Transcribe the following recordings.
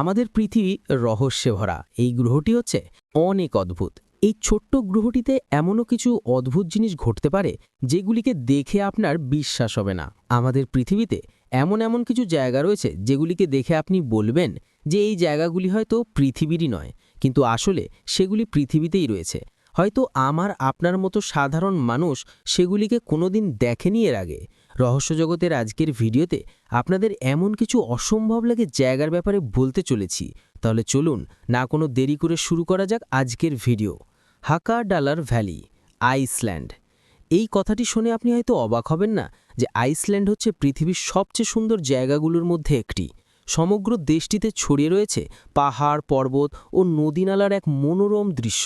আমাদের পৃথিবী রহস্যে ভরা এই গ্রহটি হচ্ছে অনেক অদ্ভুত। এই ছোট্ট গ্রহটিতে এমনও কিছু অদ্ভুত জিনিস ঘটতে পারে, যেগুলিকে দেখে আপনার বিশ্বাস হবে না। আমাদের পৃথিবীতে এমন এমন কিছু জায়গা রয়েছে, যেগুলিকে দেখে আপনি বলবেন যে এই জায়গাগুলি হয়তো পৃথিবীরই নয়, কিন্তু আসলে সেগুলি পৃথিবীতেই রয়েছে। হয়তো আমার, আপনার মতো সাধারণ মানুষ সেগুলিকে কোনোদিন দেখেনি এর আগে। রহস্যজগতের আজকের ভিডিওতে আপনাদের এমন কিছু অসম্ভব লাগে জায়গার ব্যাপারে বলতে চলেছি। তাহলে চলুন না কোনো দেরি করে শুরু করা যাক আজকের ভিডিও। Haukadalur valley, Iceland. এই কথাটি শুনে আপনি হয়তো অবাক হবেন না যে আইসল্যান্ড হচ্ছে পৃথিবীর সবচেয়ে সুন্দর জায়গাগুলোর মধ্যে একটি। সমগ্র দেশটিতে ছড়িয়ে রয়েছে পাহাড়, পর্বত ও নদীনালার এক মনোরম দৃশ্য।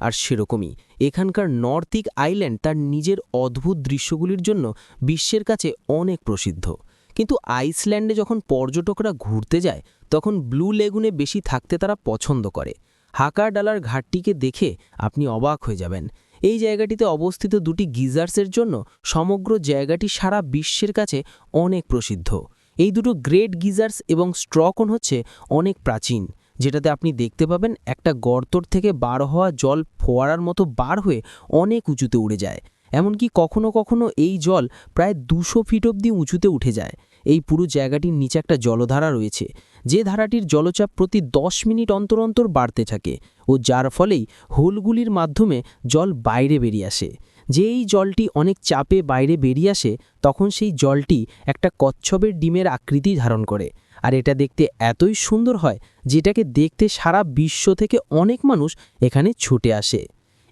আর সেরকমই। এখানকার নর্থিক আইল্যান্ড তার নিজের অদ্ভুত দৃশ্যগুলির জন্য বিশ্বের কাছে অনেক প্রসিদ্ধ। কিন্তু আইসল্যান্ডে যখন পর্যটকরা ঘুরতে যায়, তখন ব্লু লেগুনে বেশি থাকতে তারা পছন্দ করে। হাকার ডালার ঘাটটিকে দেখে আপনি অবাক হয়ে যাবেন। এই জায়গাটিতে অবস্থিত দুটি গিজার্সের জন্য সমগ্র জায়গাটি সারা বিশ্বের কাছে অনেক প্রসিদ্ধ। এই দুটো গ্রেট গিজার্স এবং স্ট্রকন হচ্ছে অনেক প্রাচীন। যেটাতে আপনি দেখতে পাবেন একটা গর্তর থেকে বার হওয়া জল ফোয়ারার মতো বার হয়ে অনেক উঁচুতে উড়ে যায়। এমনকি কখনো কখনো এই জল প্রায় দুশো ফিট অবধি উঁচুতে উঠে যায়। এই পুরো জায়গাটির নিচে একটা জলধারা রয়েছে, যে ধারাটির জলচাপ প্রতি দশ মিনিট অন্তর অন্তর বাড়তে থাকে ও যার ফলেই হোলগুলির মাধ্যমে জল বাইরে বেরিয়ে আসে। যে এই জলটি অনেক চাপে বাইরে বেরিয়ে আসে, তখন সেই জলটি একটা কচ্ছপের ডিমের আকৃতি ধারণ করে। আর এটা দেখতে এতই সুন্দর হয় যেটাকে দেখতে সারা বিশ্ব থেকে অনেক মানুষ এখানে ছুটে আসে।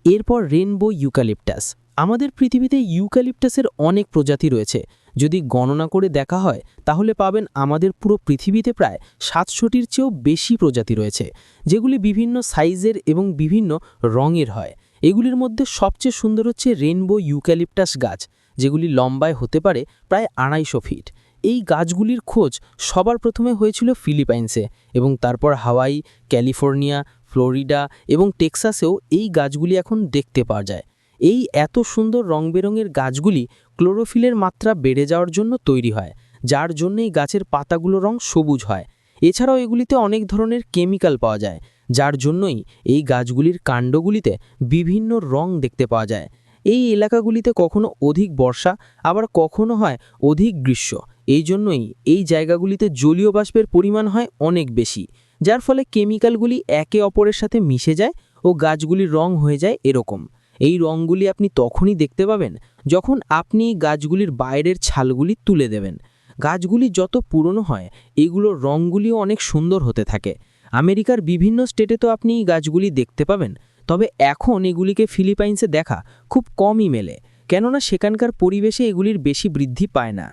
এরপর রেনবো ইউক্যালিপটাস। আমাদের পৃথিবীতে ইউক্যালিপটাসের অনেক প্রজাতি রয়েছে। যদি গণনা করে দেখা হয়, তাহলে পাবেন আমাদের পুরো পৃথিবীতে প্রায় সাতশোটির চেয়েও বেশি প্রজাতি রয়েছে, যেগুলি বিভিন্ন সাইজের এবং বিভিন্ন রঙের হয়। এগুলির মধ্যে সবচেয়ে সুন্দর হচ্ছে রেনবো ইউক্যালিপটাস গাছ, যেগুলি লম্বায় হতে পারে প্রায় আড়াইশো ফিট। এই গাছগুলির খোঁজ সবার প্রথমে হয়েছিল ফিলিপাইন্সে এবং তারপর হাওয়াই, ক্যালিফোর্নিয়া, ফ্লোরিডা এবং টেক্সাসেও এই গাছগুলি এখন দেখতে পাওয়া যায়। এই এত সুন্দর রং বেরঙের গাছগুলি ক্লোরোফিলের মাত্রা বেড়ে যাওয়ার জন্য তৈরি হয়, যার জন্যই গাছের পাতাগুলো রং সবুজ হয়। এছাড়াও এগুলিতে অনেক ধরনের কেমিক্যাল পাওয়া যায়, যার জন্যই এই গাছগুলির কাণ্ডগুলিতে বিভিন্ন রং দেখতে পাওয়া যায়। এই এলাকাগুলিতে কখনো অধিক বর্ষা, আবার কখনো হয় অধিক গ্রীষ্ম। এই জন্যই এই জায়গাগুলিতে জলীয় বাষ্পের পরিমাণ হয় অনেক বেশি, যার ফলে কেমিক্যালগুলি একে অপরের সাথে মিশে যায় ও গাছগুলির রং হয়ে যায় এরকম। এই রঙগুলি আপনি তখনই দেখতে পাবেন যখন আপনি গাছগুলির বাইরের ছালগুলি তুলে দেবেন। গাছগুলি যত পুরনো হয়, এগুলোর রঙগুলিও অনেক সুন্দর হতে থাকে। আমেরিকার বিভিন্ন স্টেটে তো আপনি গাছগুলি দেখতে পাবেন, তবে এখন এগুলিকে ফিলিপাইন্সে দেখা খুব কমই মেলে, কেননা সেখানকার পরিবেশে এগুলির বেশি বৃদ্ধি পায় না।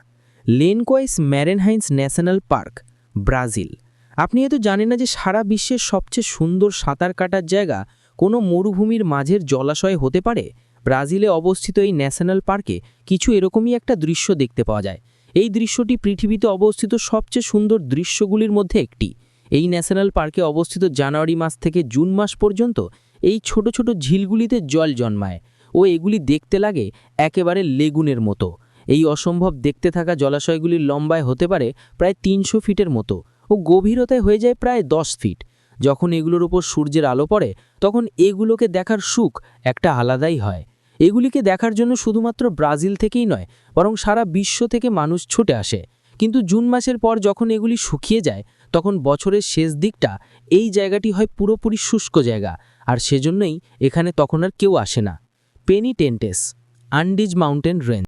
Lencois Maranhenses national park Brazil আপনি হয়তো জানেন না যে সারা বিশ্বের সবচেয়ে সুন্দর সাঁতার কাটার জায়গা কোনো মরুভূমির মাঝের জলাশয় হতে পারে? ব্রাজিলে অবস্থিত এই ন্যাশনাল পার্কে কিছু এরকমই একটা দৃশ্য দেখতে পাওয়া যায়। এই দৃশ্যটি পৃথিবীতে অবস্থিত সবচেয়ে সুন্দর দৃশ্যগুলির মধ্যে একটি। এই ন্যাশনাল পার্কে অবস্থিত জানুয়ারি মাস থেকে জুন মাস পর্যন্ত এই ছোট ছোট ঝিলগুলিতে জল জন্মায় ও এগুলি দেখতে লাগে একেবারে লেগুনের মতো। এই অসম্ভব দেখতে থাকা জলাশয়গুলির লম্বায় হতে পারে প্রায় তিনশো ফিটের মতো ও গভীরতায় হয়ে যায় প্রায় দশ ফিট। যখন এগুলোর ওপর সূর্যের আলো পড়ে, তখন এগুলোকে দেখার সুখ একটা আলাদাই হয়। এগুলিকে দেখার জন্য শুধুমাত্র ব্রাজিল থেকেই নয়, বরং সারা বিশ্ব থেকে মানুষ ছুটে আসে। কিন্তু জুন মাসের পর যখন এগুলি শুকিয়ে যায়, তখন বছরের শেষ দিকটা এই জায়গাটি হয় পুরোপুরি শুষ্ক জায়গা, আর সেজন্যই এখানে তখন আর কেউ আসে না। Penitentes Andes mountain range